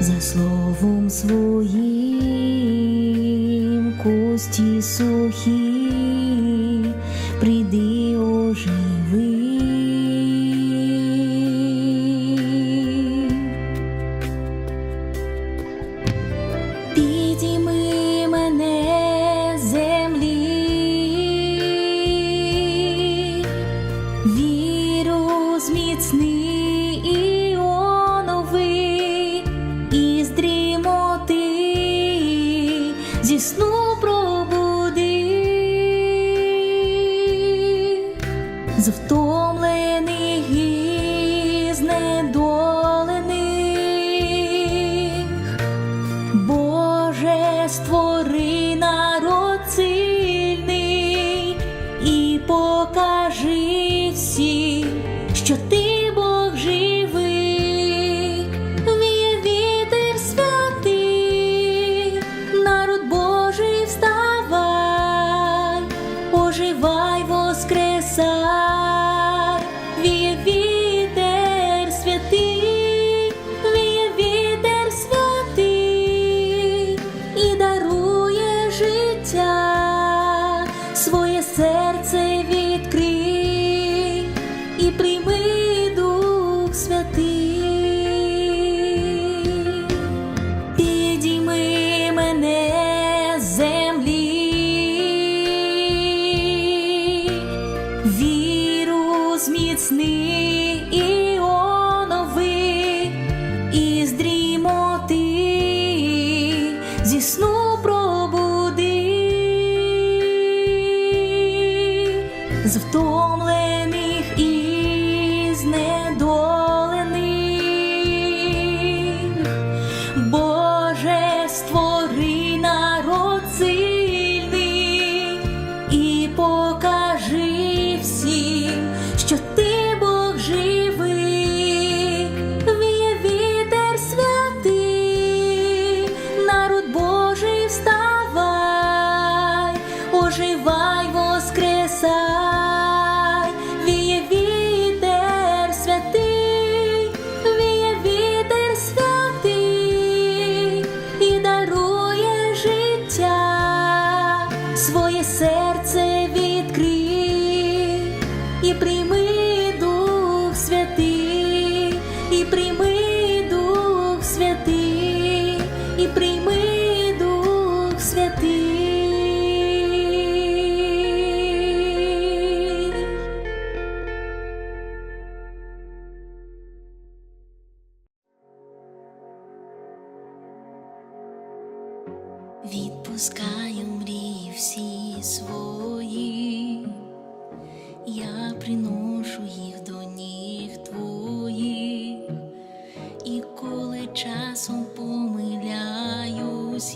за словом своїм кості сухі. Горина віру зміцни.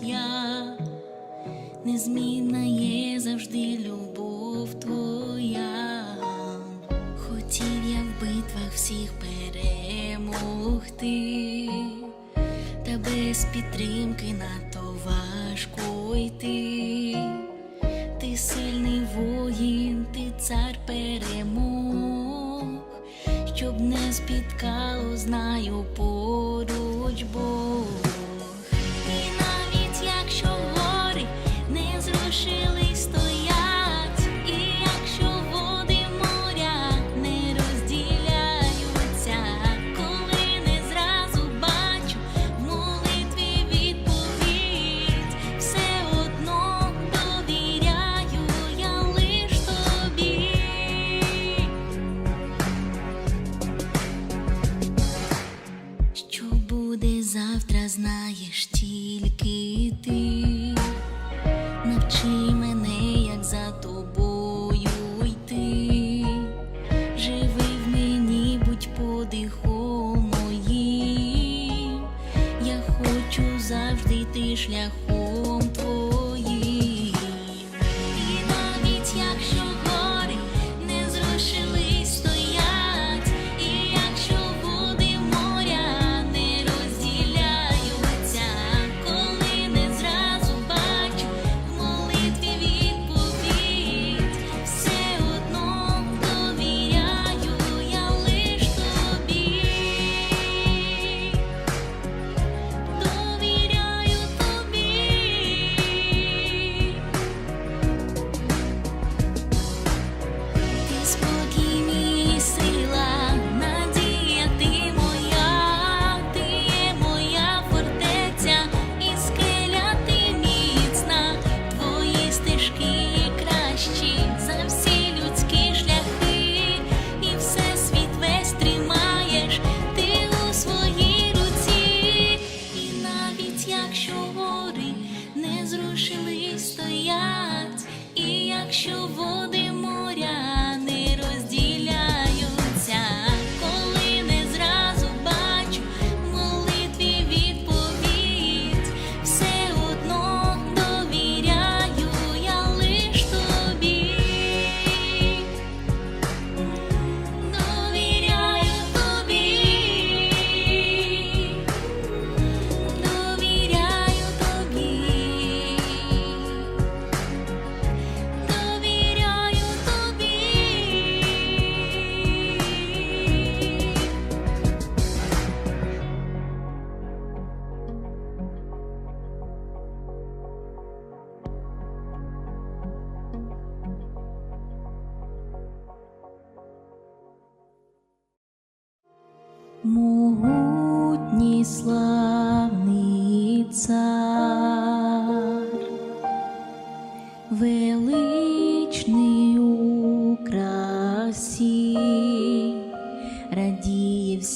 я, незмінна є завжди любов твоя, хотів я в битвах всіх перемогти, та без підтримки на.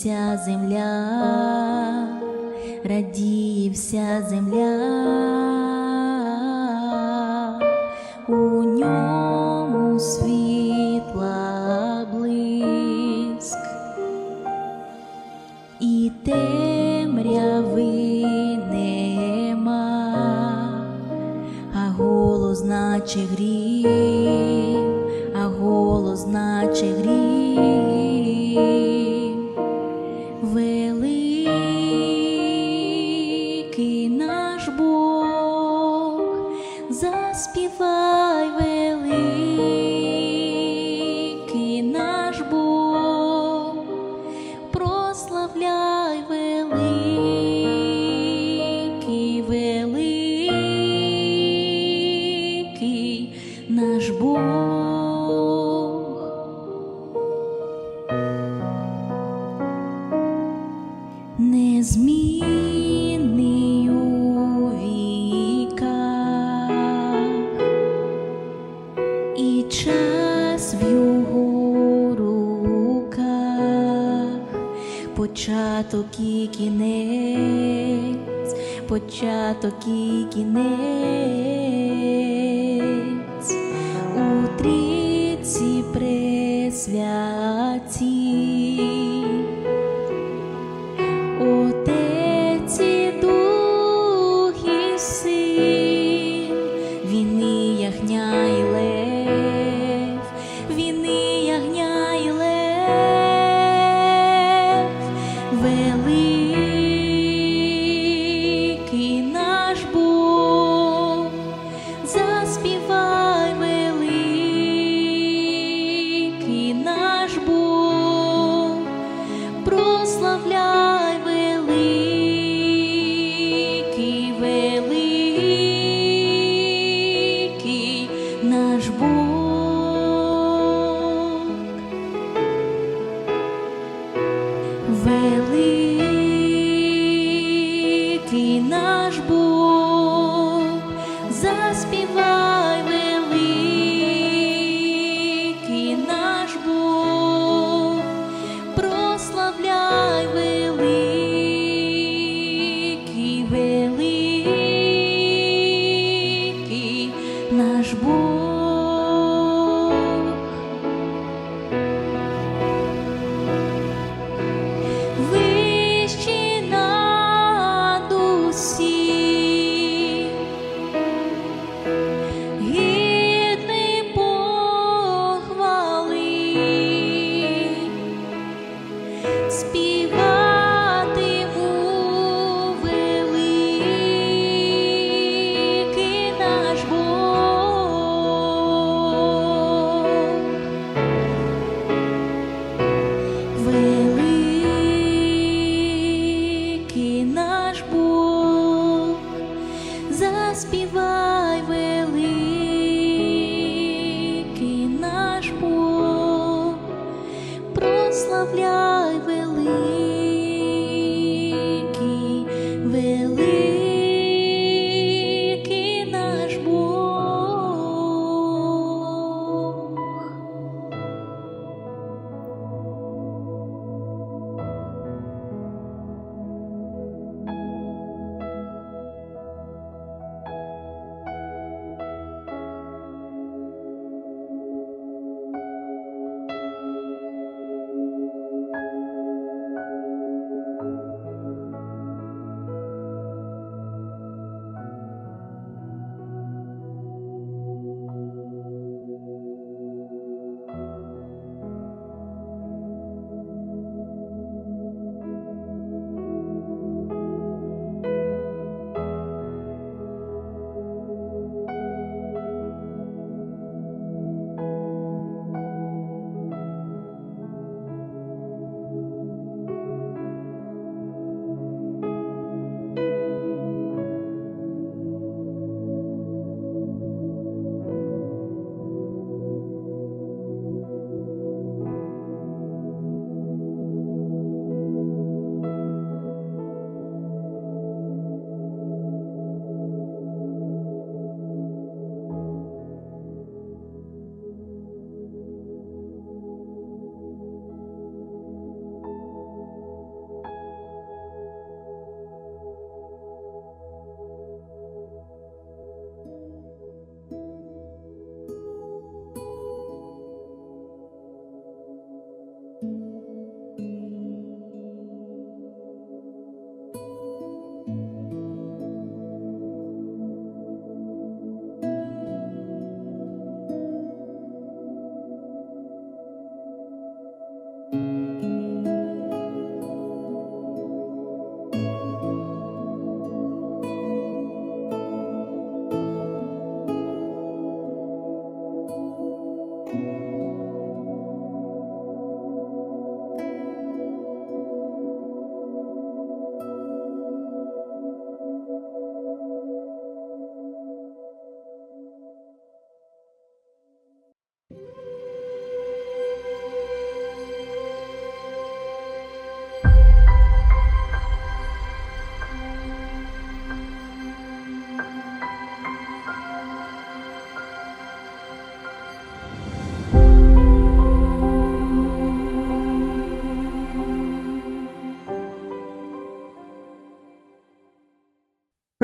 вся земля, радіє вся земля, у ньому світла блиск і темряви нема, а голос наче гріх.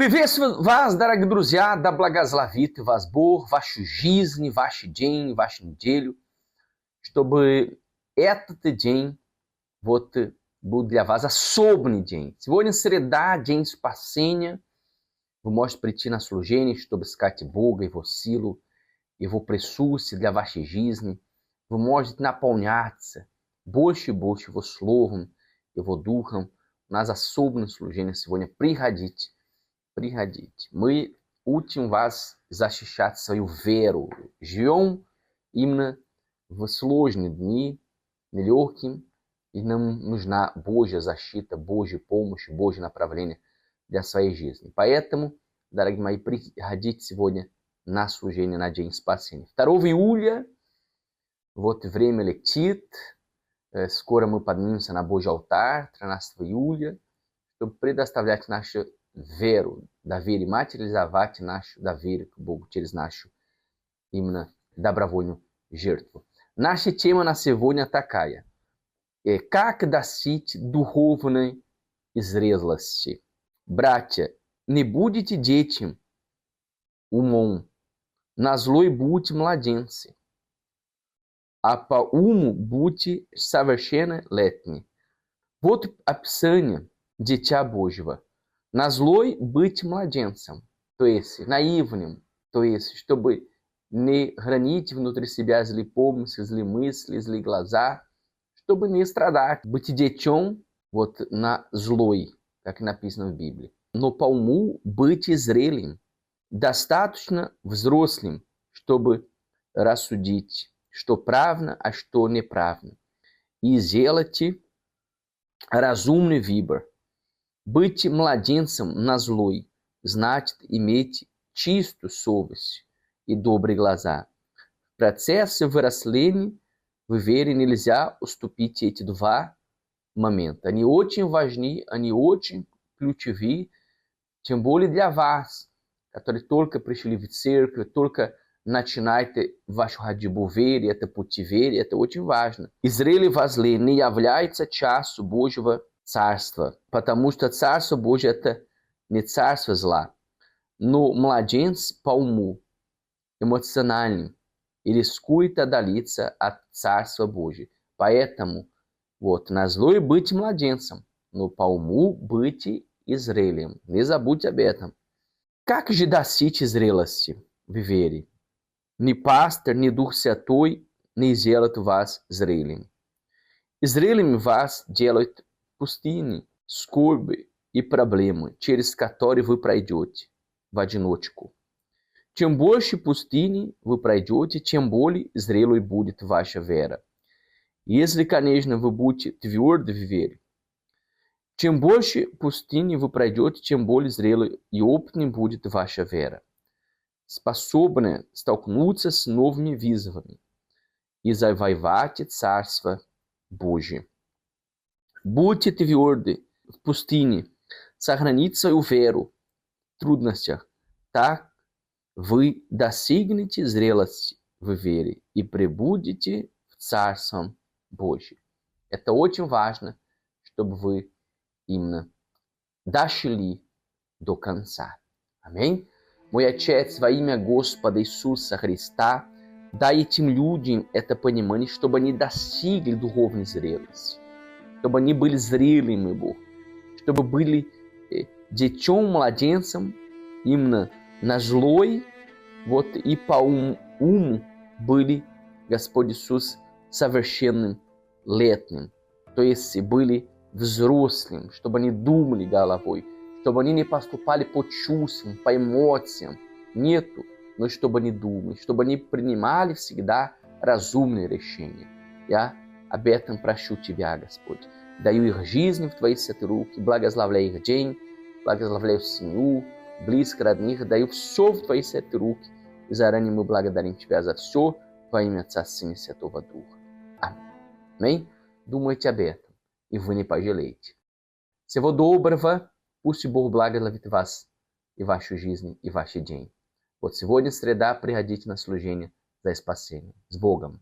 Приветствую вас, дорогие друзья, да благословит вас Бог, вашу жизнь, ваш день, вашу неделю, чтобы этот день вот был для вас особенный день. Сегодня среда, день спасения. Вы можете прийти на служение, чтобы искать Бога, Его силу, Его присутствие для вашей жизни. Вы можете наполняться больше и больше Его Словом, Его Духом. У нас особенное служение сегодня. Приходите, приходите. Мы учим вас защищать свою веру. Живем именно в сложные дни, нелегким, и нам нужна Божья защита, Божья помощь, Божье направление для своей жизни. Поэтому, дорогие мои, приходите сегодня на служение на День Спасения. 2 июля, вот время летит, скоро мы поднимемся на Божий алтарь, 13 июля, чтобы предоставлять нашу веру, доверие, материализовать нашу доверие к Богу через нашу именно добровольную жертву. Наша тема на сегодня такая. Как достичь духовной зрелости? Братья, не будете детям умом, на злой будьте младенцы, а по уму будьте совершеннолетни. Вот описание Дитя Божьего. На злой быть младенцем, то есть наивным, то есть чтобы не хранить внутри себя злые помыслы, злые мысли, злые глаза, чтобы не страдать, быть детем вот на злой, как написано в Библии. Но по уму быть зрелым, достаточно взрослым, чтобы рассудить, что правильно, а что неправильно. И сделать разумный выбор. Быть младенцем на злой значит иметь чистую совесть и добрые глаза. В процессе взросления в вере нельзя уступить эти два момента. Они очень важны, они очень ключевые, тем более для вас, которые только пришли в церковь, только начинаете вашу ходьбу веры, это пути веры, это очень важно. Израиль возле не является частью Божьего царства, потому что царство Божье это не царство зла, но младенец по уму, эмоциональным, и рискует отдалиться от царства Божьего. Поэтому вот на злое быть младенцем, но по уму быть Израилем. Не забудьте об этом. Как же достичь зрелости в вере? Ни пастор, ни Дух Святой не сделают вас зрелым. Зрелым вас делают пустыни, скорби и проблемы, через которые вы пройдете в одиночку. Чем больше пустыни вы пройдете, тем более зрелой будет ваша вера. Если, конечно, вы будете тверды в вере. Чем больше пустыни вы пройдете, тем более зрелой и опытной будет ваша вера, способная столкнуться с новыми вызовами и завоевать Царство Божие. Будьте тверды в пустыне, сохраните свою веру в трудностях, так вы достигнете зрелости в вере и пребудете в Царством Божьем. Это очень важно, чтобы вы именно дошли до конца. Аминь. Мой Отец, во имя Господа Иисуса Христа, дай этим людям это понимание, чтобы они достигли духовной зрелости, Чтобы они были зрелыми, Бог, чтобы были э, детем, младенцем, именно на злой, вот и по ум, уму были, Господь Иисус, совершенным летним, то есть были взрослым, чтобы они думали головой, чтобы они не поступали по чувствам, по эмоциям, нету, но чтобы они думали, чтобы они принимали всегда разумные решения. Я об этом прошу Тебя, Господь. Даю их жизнь в Твои святые руки, благословляю их день, благословляю семью, близко родных, даю все в Твои святые руки. И заранее мы благодарим Тебя за все во имя Отца, Сына и Святого Духа. Аминь. Аминь. Думайте об этом и вы не пожалеете. Всего доброго, пусть Бог благословит вас и вашу жизнь, и ваш день. Вот сегодня среда, приходите на служение за спасение. С Богом!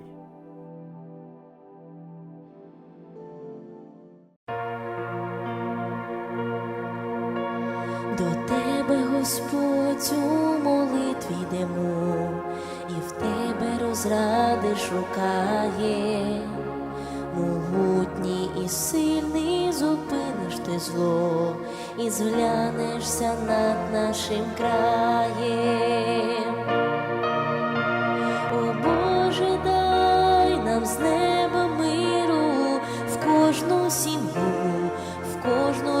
Йдемо, і в тебе розради шукає, могутній і сильний зупиниш ти зло, і зглянешся над нашим краєм. О Боже, дай нам з неба миру в кожну сім'ю, в кожну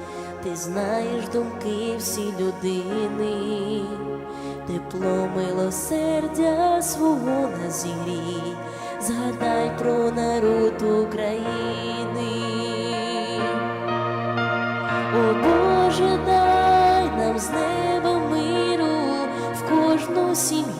ти знаєш думки всі людини, тепло милосердя свого на зігрій, згадай про народ України. О Боже, дай нам з неба миру в кожну сім'ю,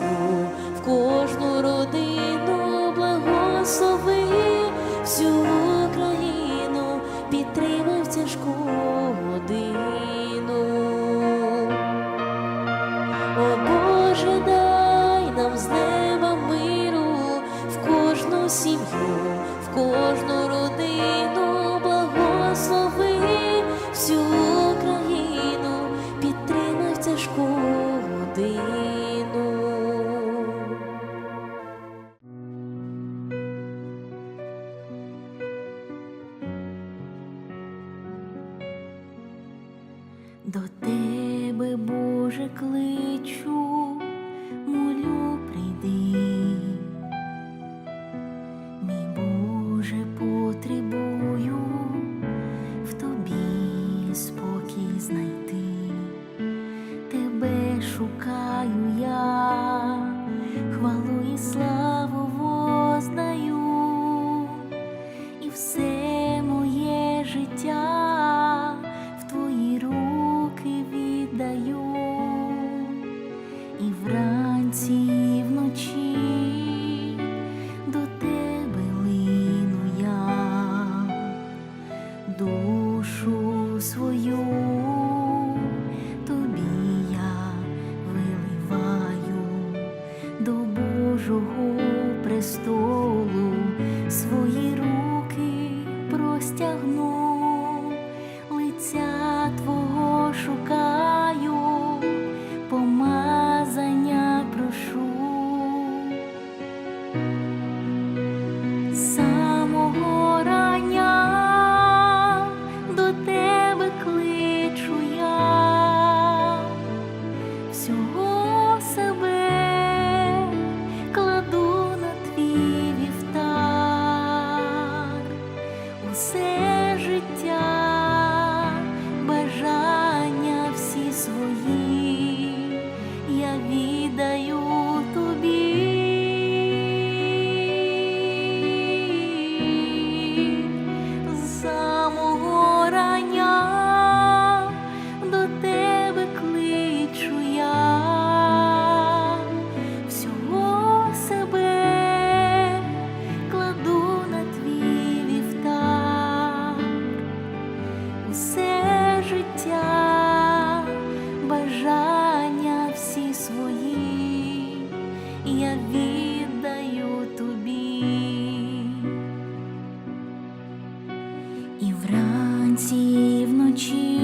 Вранці вночі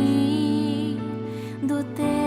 до тебе